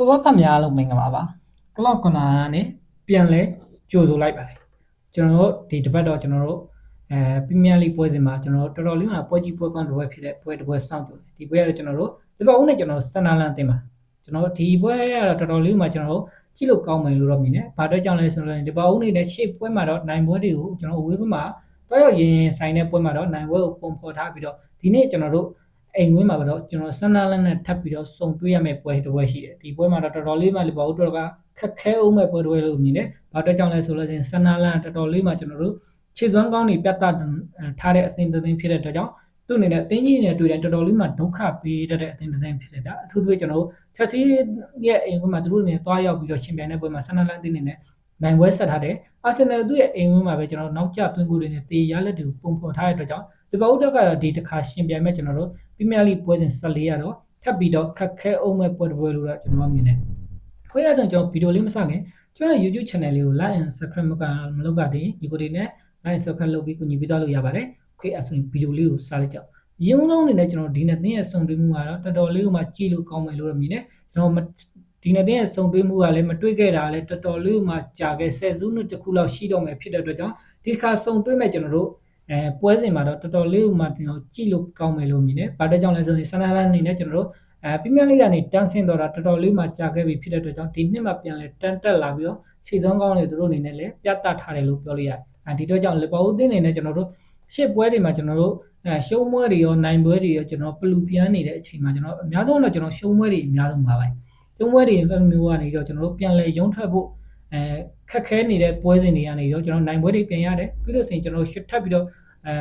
ဖော်ဘဖတ်များလို့မင်္ဂလာပါကလော့ကနာနဲ့ပြန်လဲကြိုဆိုလိုက်ပါတယ်ကျွန်တော်တို့ဒီတစ်ပတ်တော့ကျွန်တော်တို့အဲပရီးမီးယားလိပွဲစဉ်မှာကျွန်တော်တို့တော်တော်လေးမှာပွဲကြီးပွဲကောင်းတစ်ပွဲဖြစ်တဲ့ပွဲတစ်ပွဲစောင့်ကြိုတယ်ဒီပွဲကတော့ကျွန်တော်တို့ဒီပောက်ဦးနဲ့ကျွန်တော်စန္ဒလန်တင်ပါကျွန်တော်ဒီပွဲကတော့တော်တော်လေးမှာကျွန်တော်တို့ကြည့်လို့ကောင်းမယ်လို့တော့မြင်တယ်။ဘာအတွက်ကြောင့်လဲဆိုတော့ဒီပောက်ဦးနေတဲ့ရှေ့ပွဲမှာတော့နိုင်ပွဲတွေကိုကျွန်တော်အဝေးဘက်မှာတွားရောက်ရင်ဆိုင်တဲ့ပွဲမှာတော့နိုင်ပွဲကိုပုံဖော်ထားပြီးတော့ဒီနေ့ကျွန်တော်တို့ အိမ်ဝင်းမှာတော့ကျွန်တော်ဆန္ဒလန်နဲ့ထပ်ပြီးတော့စုံတွေ့ရမယ့်ပွဲတစ်ပွဲရှိတယ်ဒီပွဲမှာတော့တော်တော်လေးမှလီဗာပူးတို့ကခက်ခဲအောင်မဲ့ပွဲတစ်ပွဲလို့မြင်တယ်ဘာအတွက်ကြောင့်လဲဆိုလို့ချင်းဆန္ဒလန်တော်တော်လေးမှကျွန်တော်တို့ခြေစွမ်းကောင်းတွေပြတ်သားထားတဲ့အသင်းတစ်သင်းဖြစ်တဲ့အတွက်ကြောင့်သူ့အနေနဲ့အသင်းကြီးနဲ့တွေ့တယ်တော်တော်လေးမှဒုက္ခပေးတတ်တဲ့အသင်းတစ်သင်းဖြစ်တယ်ဗျအထူးသဖြင့်ကျွန်တော်တို့ချက်စီရဲ့အိမ်ဝင်းမှာသူတို့အနေနဲ့တွားရောက်ပြီးတော့ရှင်ပြိုင်တဲ့ပွဲမှာဆန္ဒလန်တင်းနေနဲ့နိုင်ပွဲဆက်ထားတယ်အာဆင်နယ်သူ့ရဲ့အိမ်ဝင်းမှာပဲကျွန်တော်နောက်ကျသွင်းကိုတွေနဲ့တေရလက်တွေကိုပုံဖော်ထားတဲ့အတွက်ကြောင့် ဒီဘောက်တက်ကတော့ဒီတစ်ခါရှင်ပြိုင်မဲ့ကျွန်တော်တို့ပရီးမီးယားလိပွဲစဉ်14ရတော့ထပ်ပြီးတော့ခက်ခဲအောင်မဲ့ပွဲတစ်ပွဲလို့တော့ကျွန်တော်မြင်တယ်ခွေးရဆောင်ကျွန်တော်ဗီဒီယိုလေးမစခင်ကျွန်တော် YouTube channel လေးကို like and subscribe မကမလုပ်ကြတဲ့ဒီကိုဒီနဲ့ like and subscribe လုပ်ပြီးကူညီပေးသွားလို့ရပါတယ်ခွေးအဆိုရင်ဗီဒီယိုလေးကိုစားလိုက်ကြအောင်ရင်းလုံးအနေနဲ့ကျွန်တော်ဒီနေ့တင်းရဲ့စုံတွေ့မှုကတော့တော်တော်လေးကိုမှကြည့်လို့ကောင်းမယ်လို့မြင်တယ်ကျွန်တော်ဒီနေ့တဲ့စုံတွဲမှုကလည်းမတွေ့ခဲ့တာလည်းတော်တော်လေးမှကြာခဲ့ဆယ်စုနှစ်တခုလောက်ရှိတော့မယ်ဖြစ်တဲ့အတွက်ကြောင့်ဒီခါစုံတွဲမဲ့ကျွန်တော်တို့ အဲပွဲစဉ်မှာတော့တော်တော်လေးမှကျွန်တော်ကြည့်လို့ကောင်းမယ်လို့မြင်တယ်။ဘာတဲ့ကြောင့်လဲဆိုရင်ဆန္ဒလန်အနေနဲ့ကျွန်တော်တို့အဲပရီးမီးယားလိကနေတန်းဆင်းတော့တာတော်တော်လေးမှကြာခဲ့ပြီဖြစ်တဲ့အတွက်ကြောင့်ဒီနှစ်မှပြန်လဲတန်းတက်လာပြီးတော့စီစွမ်းကောင်းတွေသူတို့အနေနဲ့လည်းပြတ်တတ်ထားတယ်လို့ပြောလို့ရတယ်။အဲဒီတော့ကြောင့်လီဗာပူးအသင်းအနေနဲ့ကျွန်တော်တို့ရှစ်ပွဲတွေမှာကျွန်တော်တို့အဲရှုံးပွဲတွေရောနိုင်ပွဲတွေရောကျွန်တော်ပလူပြန်းနေတဲ့အချိန်မှာကျွန်တော်အများဆုံးတော့ကျွန်တော်ရှုံးပွဲတွေအများဆုံးပါပဲ။ရှုံးပွဲတွေအဲ့လိုမျိုးကနေတော့ကျွန်တော်တို့ပြန်လဲရုံးထွက်ဖို့ အဲခက်ခဲနေတဲ့ပွဲစဉ်တွေကနေတော့ကျွန်တော်နိုင်ပွဲတွေပြန်ရတယ်ပြီးလို့ဆိုရင်ကျွန်တော်ရှစ်ထပ်ပြီးတော့အဲ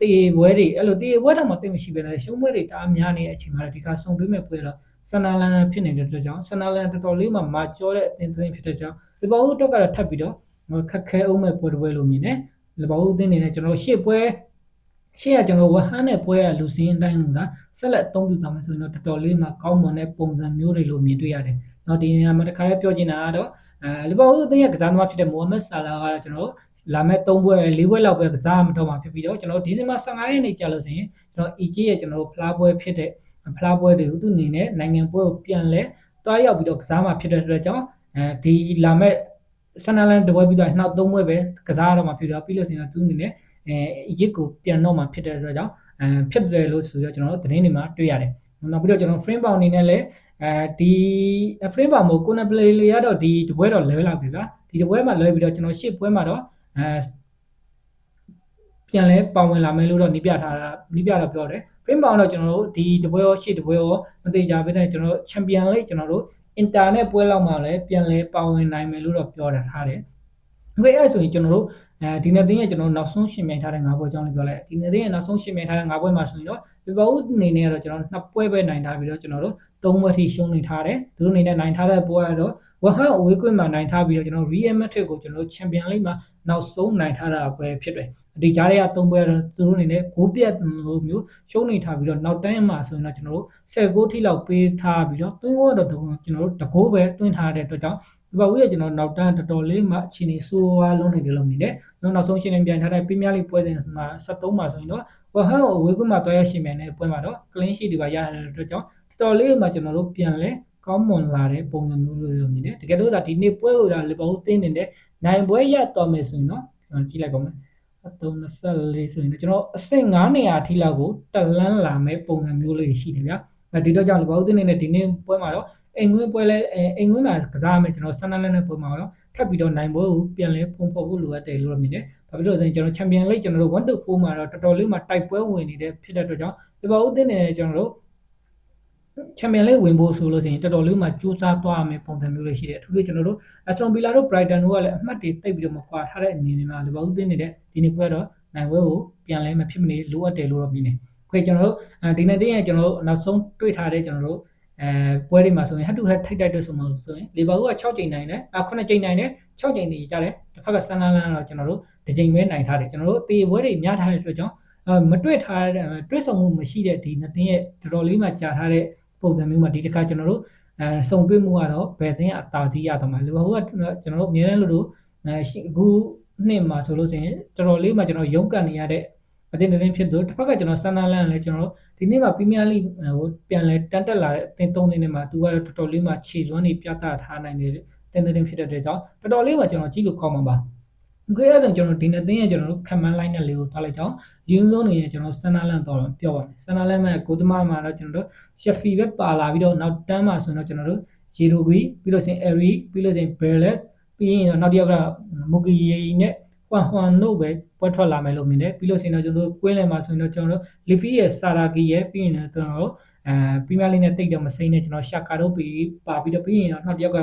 တေပွဲတွေအဲ့လိုတေပွဲတော့မသိမရှိပဲလေရှုံးပွဲတွေတအားများနေတဲ့အချိန်မှာဒီကဆုံတွေးမဲ့ပွဲတော့ဆန္ဒလန်ဖြစ်နေတဲ့အတွက်ကြောင့်ဆန္ဒလန်တော်တော်လေးမှမာကျောတဲ့အသင်းသင်းဖြစ်တဲ့ကြောင့်ဒီဘောဟုတ်တော့ကတော့ထပ်ပြီးတော့ခက်ခဲအောင်မဲ့ပွဲတစ်ပွဲလို့မြင်တယ်ဒီဘောဟုတ်အသင်းနေနဲ့ကျွန်တော်ရှေ့ပွဲရှေ့ကကျွန်တော်ဝဟန်နဲ့ပွဲရလူစင်းအတိုင်းကဆက်လက်အသုံးပြုသွားမယ်ဆိုရင်တော့တော်တော်လေးမှကောင်းမွန်တဲ့ပုံစံမျိုးတွေလို့မြင်တွေ့ရတယ်။ တော့ဒီနေရာမှာတစ်ခါလေးပြောချင်တာကတော့အဲလီဗာပူးအသင်းရဲ့ကစားသမားဖြစ်တဲ့မိုဟာမက်ဆာလာကတော့ကျွန်တော်လာမဲ့3ပွဲ4ပွဲလောက်ပဲကစားမတော့မှာဖြစ်ပြီးတော့ကျွန်တော်ဒီဇင်ဘာ15ရက်နေ့ကြာလို့ဆိုရင်ကျွန်တော် EG ရဲ့ကျွန်တော်ဖလားပွဲဖြစ်တဲ့ဖလားပွဲတွေကိုသူ့အနေနဲ့နိုင်ငံပွဲကိုပြန်လဲတွားရောက်ပြီးတော့ကစားမှာဖြစ်တဲ့အတွက်ကြောင့်အဲဒီလာမဲ့ဆန်နလန်တပွဲပြီးတော့နောက်3ပွဲပဲကစားရတော့မှာဖြစ်တော့ပြီးလို့ဆိုရင်သူ့အနေနဲ့အဲ Egypt ကိုပြန်တော့မှာဖြစ်တဲ့အတွက်ကြောင့်အဲဖြစ်တယ်လို့ဆိုတော့ကျွန်တော်တို့သတင်းတွေမှာတွေ့ရတယ်နောက်ပြီးတော့ကျွန်တော် frame bound အနေနဲ့လည်း အဲဒီ frame bound ကို corner play လေးရတော့ဒီတပွဲတော့လွဲလောက်ပြီဗျာဒီတပွဲမှာလွဲပြီးတော့ကျွန်တော်ရှစ်ပွဲမှာတော့အဲပြန်လဲပါဝင်လာမယ်လို့တော့နှိပြထားတာနှိပြတော့ပြောတယ် frame bound တော့ကျွန်တော်တို့ဒီတပွဲရောရှစ်တပွဲရောမသေးကြဘဲနဲ့ကျွန်တော်တို့ champion league ကျွန်တော်တို့ internet ပွဲလောက်မှာလည်းပြန်လဲပါဝင်နိုင်မယ်လို့တော့ပြောထားတယ်။ဟုတ်ကဲ့အဲ့ဆိုရင်ကျွန်တော်တို့ အဲဒီနေ့တင်းရဲ့ကျွန်တော်နောက်ဆုံးရှင်မြိုင်ထားတဲ့၅ပွဲအကြောင်းလေးပြောလိုက်ဒီနေ့တင်းရဲ့နောက်ဆုံးရှင်မြိုင်ထားတဲ့၅ပွဲမှာဆိုရင်တော့ပြပဦးအနေနဲ့ကတော့ကျွန်တော်နှစ်ပွဲပဲနိုင်ထားပြီးတော့ကျွန်တော်တို့၃ပွဲထိရှုံးနေထားတယ်သူတို့အနေနဲ့နိုင်ထားတဲ့ပွဲကတော့ဝဟန်အဝေးကွင်းမှာနိုင်ထားပြီးတော့ကျွန်တော် Real Madrid ကိုကျွန်တော်တို့ Champion League မှာနောက်ဆုံးနိုင်ထားတာပွဲဖြစ်တယ်ဒီကြားထဲက၃ပွဲတော့သူတို့အနေနဲ့ဂိုးပြတ်လိုမျိုးရှုံးနေထားပြီးတော့နောက်တိုင်းမှာဆိုရင်တော့ကျွန်တော်တို့10ဂိုးထိလောက်ပေးထားပြီးတော့သွင်းဖို့တော့ကျွန်တော်တို့တကိုးပဲသွင်းထားတဲ့အတွက်ကြောင့်ဒီဘဝရဲ့ကျွန်တော်နောက်တန်းတော်တော်လေးမှအခြေအနေဆိုးဝါးလုံးနေတယ်လို့မြင်တယ်။နောက်နောက်ဆုံးရှင်နေပြန်ထားတဲ့ပရီးမီးယားလိပွဲစဉ်မှာ73မှာဆိုရင်တော့ဝဟန်ကိုအဝေးကွင်းမှာတွားရရှင်မြန်တဲ့ပွဲမှာတော့ clean sheet တွေပါရတဲ့အတွက်ကြောင့်တော်တော်လေးမှကျွန်တော်တို့ပြန်လဲကောင်းမွန်လာတဲ့ပုံစံမျိုးလို့မြင်တယ်။တကယ်လို့ဒါဒီနေ့ပွဲကိုဒါလီဗာပူးတင်းနေတဲ့နိုင်ပွဲရတော်မယ်ဆိုရင်တော့ကျွန်တော်ကြည့်လိုက်ပါမယ်။324ဆိုရင်ကျွန်တော်အဆင့်9နေရာအထိလောက်ကိုတက်လန်းလာမဲ့ပုံစံမျိုးလေးရှိတယ်ဗျာ။အဲဒီတော့ကြောင့်လီဗာပူးတင်းနေတဲ့ဒီနေ့ပွဲမှာတော့ အိမ်ဝင်းပွဲလဲအိမ်ဝင်းမှာကစားမယ်ကျွန်တော်ဆန်နလန်နဲ့ပွဲမှာတော့ထပ်ပြီးတော့နိုင်ပွဲကိုပြန်လဲပုံဖော်ဖို့လိုအပ်တယ်လို့တော့မြင်တယ်။ဘာဖြစ်လို့လဲဆိုရင်ကျွန်တော်ချန်ပီယံလိဂ်ကျွန်တော်တို့1 to 4မှာတော့တော်တော်လေးမှတိုက်ပွဲဝင်နေတဲ့ဖြစ်တဲ့အတွက်ကြောင့်ဒီပါဦးတင်းနေကျွန်တော်တို့ချန်ပီယံလိဝင်ဖို့ဆိုလို့ဆိုရင်တော်တော်လေးမှကြိုးစားသွားမယ်ပုံစံမျိုးလေးရှိတယ်အထူးသဖြင့်ကျွန်တော်တို့အစတွန်ဗီလာတို့ဘရိုက်တန်တို့ကလည်းအမှတ်တွေတိတ်ပြီးတော့မကွာထားတဲ့အနေနဲ့မှာဒီပါဦးတင်းနေတဲ့ဒီနေ့ပွဲတော့နိုင်ပွဲကိုပြန်လဲမဖြစ်မနေလိုအပ်တယ်လို့တော့မြင်တယ်။ခွေကျွန်တော်တို့ဒီနေ့တင်းရဲ့ကျွန်တော်တို့နောက်ဆုံးတွေ့ထားတဲ့ကျွန်တော်တို့ အဲပွဲတွေမှာဆိုရင် head to head ထိတ်တိုက်တွေ့ဆိုမှဆိုရင်လီဗာပူးက6ချိန်နိုင်တယ်အ9ချိန်နိုင်တယ်6ချိန်နေကြတယ်တစ်ဖက်ကဆန်လာလန်တော့ကျွန်တော်တို့ဒီချိန်ပဲနိုင်ထားတယ်ကျွန်တော်တို့တေပွဲတွေများထားတဲ့အတွက်ကြောင့်မတွေ့ထားတဲ့တွေ့ဆုံမှုမရှိတဲ့ဒီနှစ်သင်းရဲ့တော်တော်လေးမှကြာထားတဲ့ပုံစံမျိုးမှာဒီတစ်ခါကျွန်တော်တို့အဲစုံတွေ့မှုကတော့ဘယ်သင်းအတားကြီးရတော့မှာလီဗာပူးကကျွန်တော်တို့အများနဲ့လို့လို့အခုနှစ်မှာဆိုလို့ဆိုရင်တော်တော်လေးမှကျွန်တော်ရုန်းကန်နေရတဲ့ မတင်တင်ဖြစ်သူတစ်ဖက်ကကျွန်တော်ဆန်နာလန်လည်းကျွန်တော်ဒီနေ့မှာပရီးမီးယားလိဟိုပြန်လဲတန်တက်လာတဲ့အသင်းသုံးသင်းတွေမှာသူကတော့တော်တော်လေးမှခြေစွမ်းတွေပြသထားနိုင်တယ်တင်တင်ဖြစ်တဲ့အတွက်ကြောင့်တော်တော်လေးမှကျွန်တော်ကြည့်လို့ခေါ်မှာပါအခုအဲ့ဒါဆိုကျွန်တော်ဒီနေ့သင်းရဲ့ကျွန်တော်တို့ခံမန်းလိုက်တဲ့လေးကိုထားလိုက်ကြအောင်ရင်းဆုံးနေရကျွန်တော်ဆန်နာလန်တော့ပြောပါမယ်ဆန်နာလန်မှာဂိုသမားမှာတော့ကျွန်တော်တို့ရှက်ဖီပဲပါလာပြီးတော့နောက်တန်းမှာဆိုတော့ကျွန်တော်တို့ဂျီရိုဂီပြီးလို့ဆိုရင်အရီပြီးလို့ဆိုရင်ဘယ်လက်ပြီးရင်တော့နောက်တစ်ယောက်ကမိုဂီယေနဲ့ ဟွမ်ဟွမ်တို့ပဲပွဲထွက်လာမယ်လို့မြင်တယ်ပြီးလို့ရှိရင်တော့ကျွန်တော်တို့ကွင်းလယ်မှာဆိုရင်တော့ကျွန်တော်တို့လီဖီရဲ့ဆာရာဂီရဲ့ပြီးရင်တော့ကျွန်တော်တို့အဲပရီးမီးယားလိနဲ့တိတ်တော့မစိမ့်နဲ့ကျွန်တော်ရှာကာတို့ပြီးပါပြီးတော့ပြီးရင်တော့နောက်တစ်ယောက်က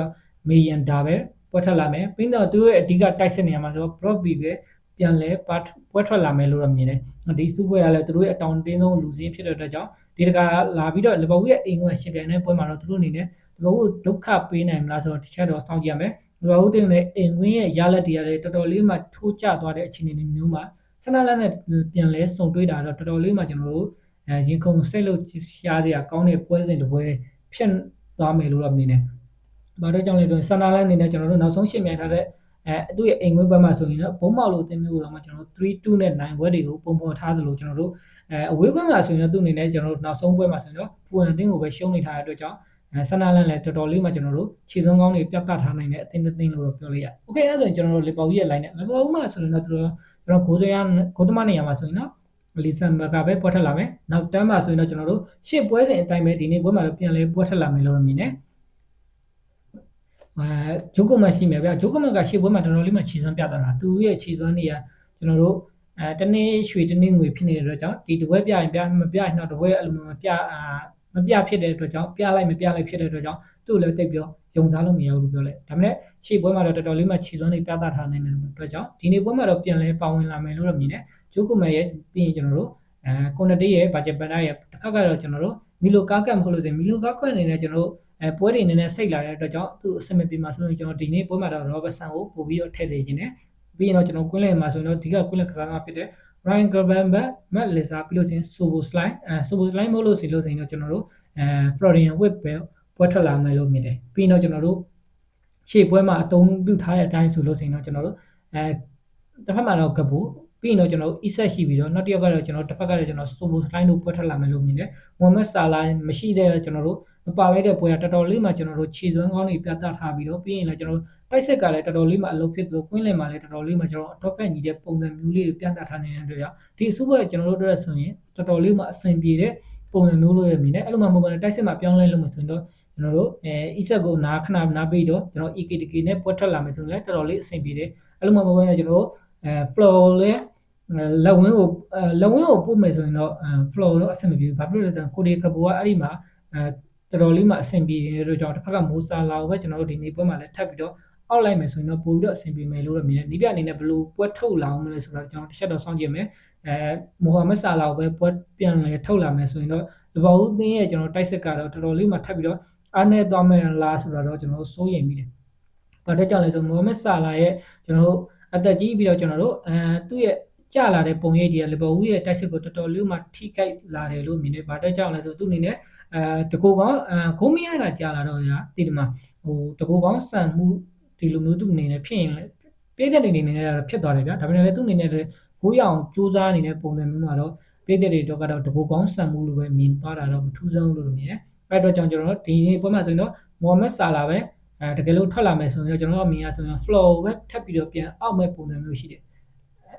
မေယန်ဒါပဲပွဲထွက်လာမယ်ပြီးတော့သူတို့ရဲ့အဓိကတိုက်စစ်နေရမှာဆိုတော့ Broad B ပဲပြန်လဲပတ်ပွဲထွက်လာမယ်လို့တော့မြင်တယ်ဒီစုပွဲကလည်းသူတို့ရဲ့အတောင်တင်းဆုံးလူစင်းဖြစ်တဲ့အတွက်ကြောင့်ဒီတကလာပြီးတော့လီဗာပူးရဲ့အိမ်ဝင်ရှင်ပြိုင်တဲ့ပွဲမှာတော့သူတို့အနေနဲ့လီဗာပူးဒုက္ခပေးနိုင်မလားဆိုတော့တစ်ချက်တော့စောင့်ကြည့်ရမယ် လီဗာပူးတင်တဲ့အိမ်ဝင်ရဲ့ရလက်တွေရတယ်တော်တော်လေးမှထိုးကျသွားတဲ့အခြေအနေမျိုးမှာဆန္ဒလက်နဲ့ပြန်လဲစုံတွေးတာတော့တော်တော်လေးမှကျွန်တော်တို့အဲရင်ခုန်စိတ်လို့ရှားစရာကောင်းတဲ့ပွဲစဉ်တစ်ပွဲဖြစ်သွားမယ်လို့တော့မြင်တယ်။ဘာလို့ကြောင့်လဲဆိုရင်ဆန္ဒလက်အနေနဲ့ကျွန်တော်တို့နောက်ဆုံးရှင်းပြထားတဲ့အဲသူ့ရဲ့အိမ်ဝင်းဘက်မှာဆိုရင်တော့ဘုံမောက်လို့အသင်းမျိုးတော့မှကျွန်တော်တို့3-2နဲ့9ဘွဲတွေကိုပုံဖော်ထားသလိုကျွန်တော်တို့အဲအဝေးဘက်မှာဆိုရင်တော့သူ့အနေနဲ့ကျွန်တော်တို့နောက်ဆုံးဘွဲမှာဆိုရင်တော့ဖူအန်တင်းကိုပဲရှုံးနေထားတဲ့အတွက်ကြောင့် အဲဆန္ဒလန်လည်းတော်တော်လေးမှကျွန်တော်တို့ခြေစုံကောင်းတွေပြတ်ပြတ်ထားနိုင်တဲ့အသင်းတစ်သင်းလို့တော့ပြောလို့ရတယ်။ Okay အဲ့ဒါဆိုရင်ကျွန်တော်တို့လီပေါကြီးရဲ့ line နဲ့လီပေါမှာဆိုရင်တော့သူတို့ကျွန်တော်ဂိုးစရာဂိုးသမားနေရာမှာဆိုရင်တော့လီဆန်ဘကပဲပွက်ထက်လာမယ်။နောက်တန်းမှာဆိုရင်တော့ကျွန်တော်တို့ရှေ့ပွဲစဉ်အတိုင်းပဲဒီနေ့ပွဲမှာတော့ပြန်လဲပွက်ထက်လာမယ်လို့မြင်တယ်။အဲဂျိုကိုမတ်ရှိမယ်ဗျာဂျိုကိုမတ်ကရှေ့ပွဲမှာတော်တော်လေးမှခြေစွမ်းပြတာတာသူရဲ့ခြေစွမ်းတွေကကျွန်တော်တို့အဲတနေ့ရွှေတနေ့ငွေဖြစ်နေတဲ့အတွက်ကြောင့်ဒီတပွဲပြရင်ပြမပြရင်တော့တပွဲအလိုမပြအာ မပြဖြစ်တဲ့အတွက်ကြောင့်ပြလိုက်မပြလိုက်ဖြစ်တဲ့အတွက်ကြောင့်သူ့လည်းတိတ်ပြောယုံစားလို့မရဘူးလို့ပြောလိုက်ဒါပေမဲ့ရှေ့ပွဲမှာတော့တော်တော်လေးမှခြေစွမ်းတွေပြသထားနိုင်တဲ့အတွက်ကြောင့်ဒီနေ့ပွဲမှာတော့ပြန်လဲပါဝင်လာမယ်လို့တော့မြင်တယ်ဂျိုကိုမတ်ရဲ့ပြီးရင်ကျွန်တော်တို့အဲကွန်နတေးရဲ့ဘာဂျက်ပန်ဒါရဲ့တစ်ဖက်ကတော့ကျွန်တော်တို့မီလိုကားကတ်မဟုတ်လို့ဆိုရင်မီလိုကားခွက်အနေနဲ့ကျွန်တော်တို့အဲပွဲတွေနည်းနည်းစိတ်လာတဲ့အတွက်ကြောင့်သူ့အဆင်မပြေမှာဆိုရင်ကျွန်တော်ဒီနေ့ပွဲမှာတော့ Robertson ကိုပို့ပြီးတော့ထည့်စေခြင်းနဲ့ပြီးရင်တော့ကျွန်တော်ကွင်းလယ်မှာဆိုရင်တော့ဒီကကွင်းလယ်ကစားမှာဖြစ်တဲ့ Ryan Gravenberch, Matt Leza ပြီးလို့ချင်း Sobo Slide အဲ Sobo Slide မဟုတ်လို့စီလို့ဆိုရင်တော့ကျွန်တော်တို့အဲ Florian Wirtz ပဲပွဲထွက်လာမယ်လို့မြင်တယ်ပြီးရင်တော့ကျွန်တော်တို့ရှေ့ပွဲမှာအတုံးပြုထားတဲ့အတိုင်းဆိုလို့ဆိုရင်တော့ကျွန်တော်တို့အဲတစ်ဖက်မှာတော့ကပူ ပြီးရင်တော့ကျွန်တော်တို့ e-set ရှိပြီးတော့နောက်တစ်ယောက်ကတော့ကျွန်တော်တစ်ဖက်ကတော့ကျွန်တော် Sobo Slide တို့ပွဲထွက်လာမယ်လို့မြင်တယ်။ Mohamed Salah မရှိတဲ့ကျွန်တော်တို့မပါလိုက်တဲ့ပွဲကတော်တော်လေးမှကျွန်တော်တို့ခြေစွမ်းကောင်းတွေပြသထားပြီးတော့ပြီးရင်လည်းကျွန်တော်တိုက်ဆက်ကလည်းတော်တော်လေးမှအလုပ်ဖြစ်သလိုကွင်းလင်မှာလည်းတော်တော်လေးမှကျွန်တော်အတော့ဖက်ညီတဲ့ပုံစံမျိုးလေးတွေပြသထားနေတဲ့အတွက်ကြောင့်ဒီအစုပွဲကျွန်တော်တို့အတွက်ဆိုရင်တော်တော်လေးမှအဆင်ပြေတဲ့ပုံစံမျိုးလို့ရမြင်တယ်အဲ့လိုမှမဟုတ်ဘဲတိုက်ဆက်မှာပြောင်းလဲလို့မဆိုရင်တော့ကျွန်တော်တို့အဲ e-set ကိုနားခဏနားပြီးတော့ကျွန်တော် EKTK နဲ့ပွက်ထွက်လာမယ်ဆိုရင်လည်းတော်တော်လေးအဆင်ပြေတယ်အဲ့လိုမှမဟုတ်ဘဲကျွန်တော်တို့အဲ flow လေး လက်ဝင်းကိုလက်ဝင်းကိုပို့မယ်ဆိုရင်တော့ flow တော့အဆင်မပြေဘူးဘာဖြစ်လို့လဲဆိုတော့ကိုဒီကဘူကအဲ့ဒီမှာအဲတော်တော်လေးမှအဆင်ပြေတယ်လို့ကြောင့်တစ်ဖက်ကမိုးစာလာကိုပဲကျွန်တော်တို့ဒီနေ့ပွဲမှာလည်းထပ်ပြီးတော့အောက်လိုက်မယ်ဆိုရင်တော့ပို့ပြီးတော့အဆင်ပြေမယ်လို့တော့မြင်တယ်။ဒီပြအနေနဲ့ဘယ်လိုပွဲထုတ်လာအောင်မလဲဆိုတော့ကျွန်တော်တစ်ချက်တော့စောင့်ကြည့်မယ်။အဲမိုဟာမက်ဆာလာကိုပဲပွဲပြန်လဲထုတ်လာမယ်ဆိုရင်တော့လဘောဦးသင်းရဲ့ကျွန်တော်တိုက်စစ်ကတော့တော်တော်လေးမှထပ်ပြီးတော့အားနေသွားမယ်လားဆိုတော့ကျွန်တော်စိုးရိမ်မိတယ်။ဘာတဲ့ကြောင့်လဲဆိုမိုဟာမက်ဆာလာရဲ့ကျွန်တော်တို့အသက်ကြီးပြီးတော့ကျွန်တော်တို့အဲသူ့ရဲ့ ကျလာတဲ့ပုံရိပ်တွေကလီဗာပူးရဲ့တိုက်စစ်ကိုတော်တော်လေးမှထိခိုက်လာတယ်လို့မြင်တယ်။ဘာတက်ကြောင့်လဲဆိုသူ့အနေနဲ့အဲတကူကောင်းအဲဂုံးမရတာကြာလာတော့ရာဒီဒီမှာဟိုတကူကောင်းစံမှုဒီလိုမျိုးသူ့အနေနဲ့ဖြစ်ရင်ပြည့်တဲ့နေနေနဲ့တော့ဖြစ်သွားတယ်ဗျာ။ဒါပေမဲ့လည်းသူ့အနေနဲ့လည်းကိုးရအောင်စူးစမ်းနေတဲ့ပုံစံမျိုးမှာတော့ပြည့်တဲ့တွေတော့ကတော့တကူကောင်းစံမှုလိုပဲမြင်သွားတာတော့မထူးဆန်းလို့လို့မြင်တယ်။အဲ့တော့ကြောင့်ကျွန်တော်တို့ဒီနေ့ပွဲမှာဆိုရင်တော့မိုဟာမက်ဆာလာပဲအဲတကယ်လို့ထွက်လာမယ်ဆိုရင်တော့ကျွန်တော်တို့အမြင်ရဆိုရင် flow ပဲထပ်ပြီးတော့ပြန်အောက်မဲ့ပုံစံမျိုးရှိတယ်။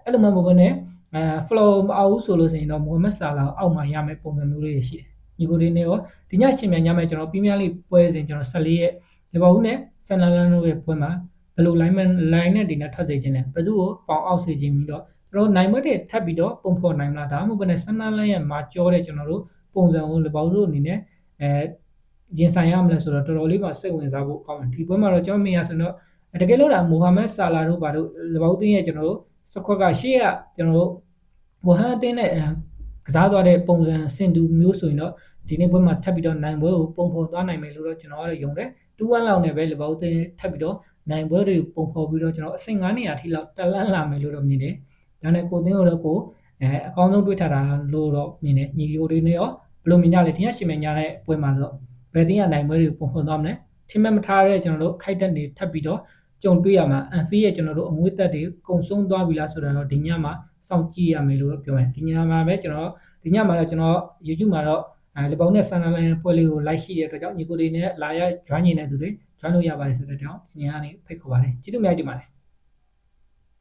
အဲ့လိုမှမဟုတ်ဘဲနဲ့အဲ flow မအောင်ဘူးဆိုလို့ဆိုရင်တော့မိုဟာမက်ဆာလာအောက်မှာရမယ့်ပုံစံမျိုးလေးရှိတယ်ညီကိုလေးနဲ့ရောဒီညရှင်မြန်ညမဲ့ကျွန်တော်ပရီးမီးယားလိပွဲစဉ်ကျွန်တော်14ရက်လီဗာပူးနဲ့ဆန်နလန်တို့ရဲ့ပွဲမှာဘယ်လို lineman line နဲ့ဒီနဲ့ထွက်စေခြင်းလဲဘယ်သူကိုပေါင်အောက်စေခြင်းပြီးတော့ကျွန်တော်နိုင်မတဲ့ထပ်ပြီးတော့ပုံဖော်နိုင်မလားဒါမှမဟုတ်ဘယ်နဲ့ဆန်နလန်ရဲ့မာကြောတဲ့ကျွန်တော်တို့ပုံစံကိုလီဗာပူးတို့အနေနဲ့အဲဂျင်ဆိုင်ရမလဲဆိုတော့တော်တော်လေးပါစိတ်ဝင်စားဖို့ကောင်းတယ်ဒီပွဲမှာတော့ကျွန်တော်မြင်ရဆိုတော့တကယ်လို့ဒါမိုဟာမက်ဆာလာတို့ဘာတို့လီဗာပူးတင်းရဲ့ကျွန်တော်တို့ စခွက်ကရှေ့ကကျွန်တော်တို့ဝဟန်အတင်းနဲ့ကစားသွားတဲ့ပုံစံစင်တူမျိုးဆိုရင်တော့ဒီနေ့ပွဲမှာထပ်ပြီးတော့နိုင်ပွဲကိုပုံဖော်သွားနိုင်မယ်လို့တော့ကျွန်တော်ကတော့ယုံတယ်2-1လောက်နဲ့ပဲလီဗာပူးတင်းထပ်ပြီးတော့နိုင်ပွဲတွေပုံဖော်ပြီးတော့ကျွန်တော်အဆင့်9နေရာထိလောက်တက်လန်းလာမယ်လို့တော့မြင်တယ်ဒါနဲ့ကိုတင်းကိုတော့ကိုအဲအကောင်းဆုံးတွေ့ထားတာလို့တော့မြင်တယ်ညီကိုတွေနဲ့ရောဘယ်လိုမြင်ကြလဲဒီကရှင်မညာတဲ့ပွဲမှာတော့ဘယ်တင်းကနိုင်ပွဲတွေကိုပုံဖော်သွားမလဲထင်မှတ်မထားတဲ့ကျွန်တော်တို့ခိုက်တက်နေထပ်ပြီးတော့ ကြုံတွေ့ရမှာအန်ဖီရဲ့ကျွန်တော်တို့အမွေးသက်တွေကုံဆုံးသွားပြီလားဆိုတော့ဒီညမှာစောင့်ကြည့်ရမယ်လို့ပြောမယ်ဒီညမှာပဲကျွန်တော်ဒီညမှာတော့ကျွန်တော် YouTube မှာတော့အဲလေပေါင်းနဲ့ဆန်လာလိုင်းပွဲလေးကို like ရှိတဲ့အတွက်ကြောင့်ညီကိုတွေနဲ့လာရ join နေတဲ့သူတွေ join လို့ရပါတယ်ဆိုတော့ကျွန်တော်ဒီညကနေဖိတ်ခေါ်ပါတယ်ကျေးဇူးများတင်ပါတယ်